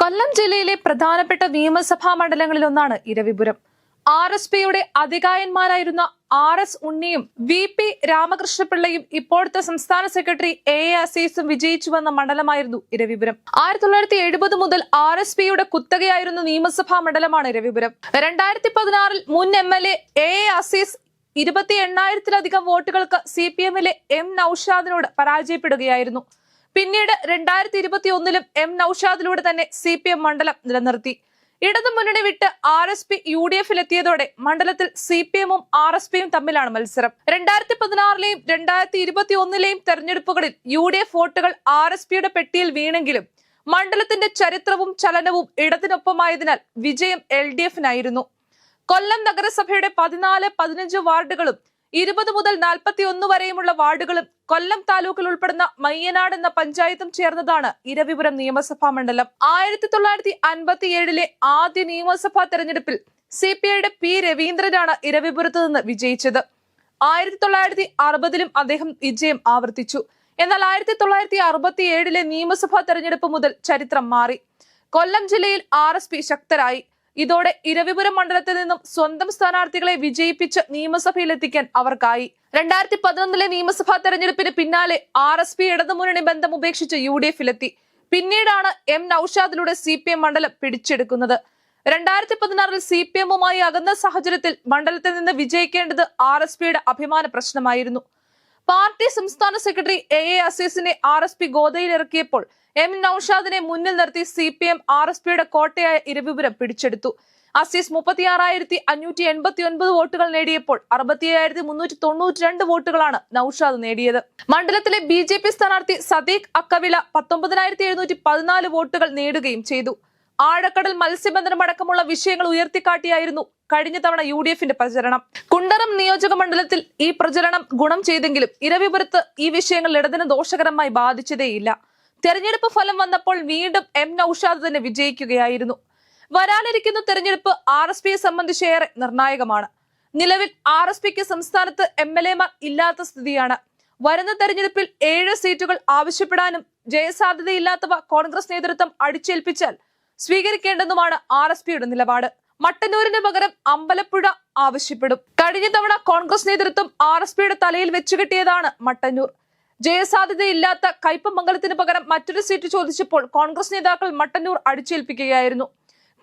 കൊല്ലം ജില്ലയിലെ പ്രധാനപ്പെട്ട നിയമസഭാ മണ്ഡലങ്ങളിൽ ഒന്നാണ് ഇരവിപുരം. ആർ എസ് പിയുടെ അധികായന്മാരായിരുന്ന ആർ എസ് ഉണ്ണിയും വി പി രാമകൃഷ്ണപിള്ളയും ഇപ്പോഴത്തെ സംസ്ഥാന സെക്രട്ടറി എ എ അസീസും വിജയിച്ചു വന്ന മണ്ഡലമായിരുന്നു ഇരവിപുരം. ആയിരത്തി തൊള്ളായിരത്തി എഴുപത് മുതൽ ആർ എസ് പിയുടെ കുത്തകയായിരുന്ന നിയമസഭാ മണ്ഡലമാണ് ഇരവിപുരം. രണ്ടായിരത്തി പതിനാറിൽ മുൻ M L A A Aziz ഇരുപത്തി എണ്ണായിരത്തിലധികം വോട്ടുകൾക്ക് സി പി എമ്മിലെ എം നൌഷാദിനോട് പരാജയപ്പെടുകയായിരുന്നു. പിന്നീട് രണ്ടായിരത്തി ഇരുപത്തി ഒന്നിലും എം നൌഷാദിലൂടെ തന്നെ സി പി എം മണ്ഡലം നിലനിർത്തി. ഇടതു മുന്നണി വിട്ട് R S P U D എഫിൽ എത്തിയതോടെ മണ്ഡലത്തിൽ സി പി എമ്മും ആർ എസ് പിയും തമ്മിലാണ് മത്സരം. രണ്ടായിരത്തി പതിനാറിലെയും രണ്ടായിരത്തി ഇരുപത്തി ഒന്നിലെയും തെരഞ്ഞെടുപ്പുകളിൽ യു ഡി എഫ് വോട്ടുകൾ ആർ എസ് പിയുടെ പെട്ടിയിൽ വീണെങ്കിലും മണ്ഡലത്തിന്റെ ചരിത്രവും ചലനവും ഇടതിനൊപ്പമായതിനാൽ വിജയം എൽ ഡി എഫിനായിരുന്നു. കൊല്ലം നഗരസഭയുടെ പതിനാല് പതിനഞ്ച് വാർഡുകളും ഇരുപത് മുതൽ നാൽപ്പത്തി ഒന്ന് വരെയുമുള്ള വാർഡുകളും കൊല്ലം താലൂക്കിൽ ഉൾപ്പെടുന്ന മയ്യനാട് എന്ന പഞ്ചായത്തും ചേർന്നതാണ് ഇരവിപുരം നിയമസഭാ മണ്ഡലം. ആയിരത്തി തൊള്ളായിരത്തി അൻപത്തി ഏഴിലെ ആദ്യ നിയമസഭാ തെരഞ്ഞെടുപ്പിൽ സി പി ഐയുടെ പി രവീന്ദ്രനാണ് ഇരവിപുരത്ത് നിന്ന് വിജയിച്ചത്. ആയിരത്തി തൊള്ളായിരത്തി അറുപതിലും അദ്ദേഹം വിജയം ആവർത്തിച്ചു. എന്നാൽ ആയിരത്തി തൊള്ളായിരത്തി അറുപത്തി ഏഴിലെ നിയമസഭാ തെരഞ്ഞെടുപ്പ് മുതൽ ചരിത്രം മാറി. കൊല്ലം ജില്ലയിൽ ആർ ശക്തരായി. ഇതോടെ ഇരവിപുരം മണ്ഡലത്തിൽ നിന്നും സ്വന്തം സ്ഥാനാർത്ഥികളെ വിജയിപ്പിച്ച് നിയമസഭയിലെത്തിക്കാൻ അവർക്കായി. രണ്ടായിരത്തി പതിനൊന്നിലെ നിയമസഭാ തെരഞ്ഞെടുപ്പിന് പിന്നാലെ ആർ എസ് പി ഇടതുമുന്നണി ബന്ധം ഉപേക്ഷിച്ച് യു ഡി എഫിലെത്തി. പിന്നീടാണ് എം നൌഷാദിലൂടെ സി പി എം മണ്ഡലം പിടിച്ചെടുക്കുന്നത്. രണ്ടായിരത്തി പതിനാറിൽ സി പി എമ്മുമായി അകന്ന സാഹചര്യത്തിൽ മണ്ഡലത്തിൽ നിന്ന് വിജയിക്കേണ്ടത് ആർ എസ് പിയുടെ അഭിമാന പ്രശ്നമായിരുന്നു. പാർട്ടി സംസ്ഥാന സെക്രട്ടറി എ എ അസീസിനെ ആർ എസ് പി ഗോദയിൽ ഇറക്കിയപ്പോൾ എം നൌഷാദിനെ മുന്നിൽ നിർത്തി C P M R S പിയുടെ കോട്ടയായ ഇരവിപുരം പിടിച്ചെടുത്തു. അസീസ് മുപ്പത്തിയാറായിരത്തി അഞ്ഞൂറ്റി എൺപത്തി ഒൻപത് വോട്ടുകൾ നേടിയപ്പോൾ അറുപത്തിയ്യായിരത്തി മുന്നൂറ്റി തൊണ്ണൂറ്റി രണ്ട് വോട്ടുകളാണ് നൌഷാദ് നേടിയത്. മണ്ഡലത്തിലെ ബി ജെ പി സ്ഥാനാർത്ഥി സദീഖ് അക്കവില പത്തൊമ്പതിനായിരത്തി എഴുന്നൂറ്റി പതിനാല് വോട്ടുകൾ നേടുകയും ചെയ്തു. ആഴക്കടൽ മത്സ്യബന്ധനം അടക്കമുള്ള വിഷയങ്ങൾ ഉയർത്തിക്കാട്ടിയായിരുന്നു കഴിഞ്ഞ തവണ യു ഡി എഫിന്റെ പ്രചരണം. കുണ്ടറം നിയോജക മണ്ഡലത്തിൽ ഈ പ്രചരണം ഗുണം ചെയ്തെങ്കിലും ഇരവിപുരത്ത് ഈ വിഷയങ്ങൾ ഇടതിന് ദോഷകരമായി ബാധിച്ചതേയില്ല. തെരഞ്ഞെടുപ്പ് ഫലം വന്നപ്പോൾ വീണ്ടും എം നൌഷാദ് തന്നെ വിജയിക്കുകയായിരുന്നു. വരാനിരിക്കുന്ന തെരഞ്ഞെടുപ്പ് ആർ എസ് പിയെ സംബന്ധിച്ച് ഏറെ നിർണായകമാണ്. നിലവിൽ ആർ എസ് പിക്ക് സംസ്ഥാനത്ത് എം എൽ എമാർ ഇല്ലാത്ത സ്ഥിതിയാണ്. വരുന്ന തെരഞ്ഞെടുപ്പിൽ ഏഴ് സീറ്റുകൾ ആവശ്യപ്പെടാനും ജയസാധ്യതയില്ലാത്തവ കോൺഗ്രസ് നേതൃത്വം അടിച്ചേൽപ്പിച്ചാൽ സ്വീകരിക്കേണ്ടെന്നുമാണ് ആർ എസ് പിയുടെ നിലപാട്. മട്ടന്നൂരിന് പകരം അമ്പലപ്പുഴ ആവശ്യപ്പെടും. കഴിഞ്ഞ തവണ കോൺഗ്രസ് നേതൃത്വം ആർ എസ് പിയുടെ തലയിൽ വെച്ചുകെട്ടിയതാണ് മട്ടന്നൂർ. ജയസാധ്യതയില്ലാത്ത കയ്പമംഗലത്തിന് പകരം മറ്റൊരു സീറ്റ് ചോദിച്ചപ്പോൾ കോൺഗ്രസ് നേതാക്കൾ മട്ടന്നൂർ അടിച്ചേൽപ്പിക്കുകയായിരുന്നു.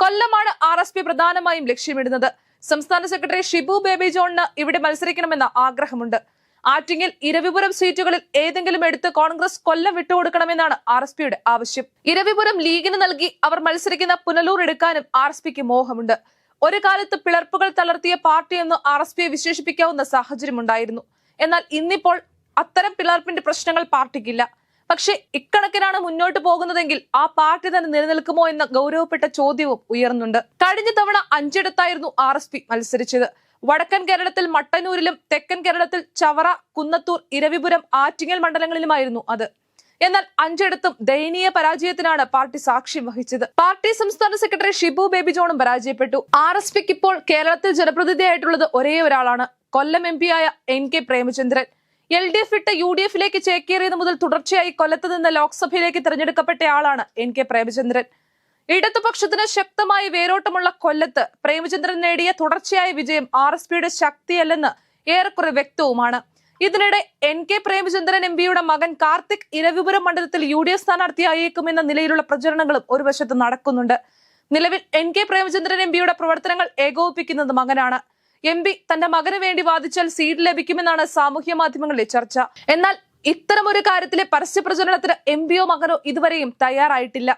കൊല്ലമാണ് ആർ എസ് പി പ്രധാനമായും ലക്ഷ്യമിടുന്നത്. സംസ്ഥാന സെക്രട്ടറി ഷിബു ബേബി ജോണിന് ഇവിടെ മത്സരിക്കണമെന്ന ആഗ്രഹമുണ്ട്. ആറ്റിങ്ങൽ ഇരവിപുരം സീറ്റുകളിൽ ഏതെങ്കിലും എടുത്ത് കോൺഗ്രസ് കൊല്ലം വിട്ടുകൊടുക്കണമെന്നാണ് ആർ എസ് പിയുടെ ആവശ്യം. ഇരവിപുരം ലീഗിന് നൽകി അവർ മത്സരിക്കുന്ന പുനലൂർ എടുക്കാനും ആർ എസ് പിക്ക് മോഹമുണ്ട്. ഒരു കാലത്ത് പിളർപ്പുകൾ തളർത്തിയ പാർട്ടിയെന്ന് ആർ എസ് പിയെ വിശേഷിപ്പിക്കാവുന്ന സാഹചര്യമുണ്ടായിരുന്നു. എന്നാൽ ഇന്നിപ്പോൾ അത്തരം പിളർപ്പിന്റെ പ്രശ്നങ്ങൾ പാർട്ടിക്കില്ല. പക്ഷെ ഇക്കണക്കിനാണ് മുന്നോട്ട് പോകുന്നതെങ്കിൽ ആ പാർട്ടി തന്നെ നിലനിൽക്കുമോ എന്ന ഗൗരവപ്പെട്ട ചോദ്യവും ഉയർന്നുണ്ട്. കഴിഞ്ഞ തവണ അഞ്ചിടത്തായിരുന്നു ആർ എസ് പി മത്സരിച്ചത്. വടക്കൻ കേരളത്തിൽ മട്ടന്നൂരിലും തെക്കൻ കേരളത്തിൽ ചവറ കുന്നത്തൂർ ഇരവിപുരം ആറ്റിങ്ങൽ മണ്ഡലങ്ങളിലുമായിരുന്നു അത്. എന്നാൽ അഞ്ചിടത്തും ദയനീയ പരാജയത്തിനാണ് പാർട്ടി സാക്ഷ്യം വഹിച്ചത്. പാർട്ടി സംസ്ഥാന സെക്രട്ടറി ഷിബു ബേബി ജോണും പരാജയപ്പെട്ടു. ആർ എസ് പിക്ക് ഇപ്പോൾ കേരളത്തിൽ ജനപ്രതിനിധിയായിട്ടുള്ളത് ഒരേ ഒരാളാണ്. കൊല്ലം എം ആയ N K Premachandran. L D F ഇട്ട് യു ഡി എഫിലേക്ക് ചേക്കേറിയത് മുതൽ തുടർച്ചയായി കൊല്ലത്ത് നിന്ന് ലോക്സഭയിലേക്ക് തിരഞ്ഞെടുക്കപ്പെട്ട ആളാണ് എൻ കെ പ്രേമചന്ദ്രൻ. ഇടതുപക്ഷത്തിന് ശക്തമായ വേരോട്ടമുള്ള കൊല്ലത്ത് പ്രേമചന്ദ്രൻ നേടിയ തുടർച്ചയായ വിജയം ആർ എസ് പിയുടെ ശക്തിയല്ലെന്ന് ഏറെക്കുറെ വ്യക്തവുമാണ്. ഇതിനിടെ എൻ കെ പ്രേമചന്ദ്രൻ എം പിയുടെ മകൻ കാർത്തിക് ഇരവിപുരം മണ്ഡലത്തിൽ യു ഡി എഫ് സ്ഥാനാർത്ഥിയായേക്കുമെന്ന നിലയിലുള്ള പ്രചരണങ്ങളും ഒരു വശത്ത് നടക്കുന്നുണ്ട്. നിലവിൽ എൻ കെ പ്രേമചന്ദ്രൻ എം പിയുടെ പ്രവർത്തനങ്ങൾ ഏകോപിപ്പിക്കുന്നത് മകനാണ്. എം പി തന്റെ മകന് വേണ്ടി വാദിച്ചാൽ സീറ്റ് ലഭിക്കുമെന്നാണ് സാമൂഹ്യ മാധ്യമങ്ങളിലെ ചർച്ച. എന്നാൽ ഇത്തരമൊരു കാര്യത്തിലെ പരസ്യ പ്രചരണത്തിന് എം പിയോ മകനോ ഇതുവരെയും തയ്യാറായിട്ടില്ല.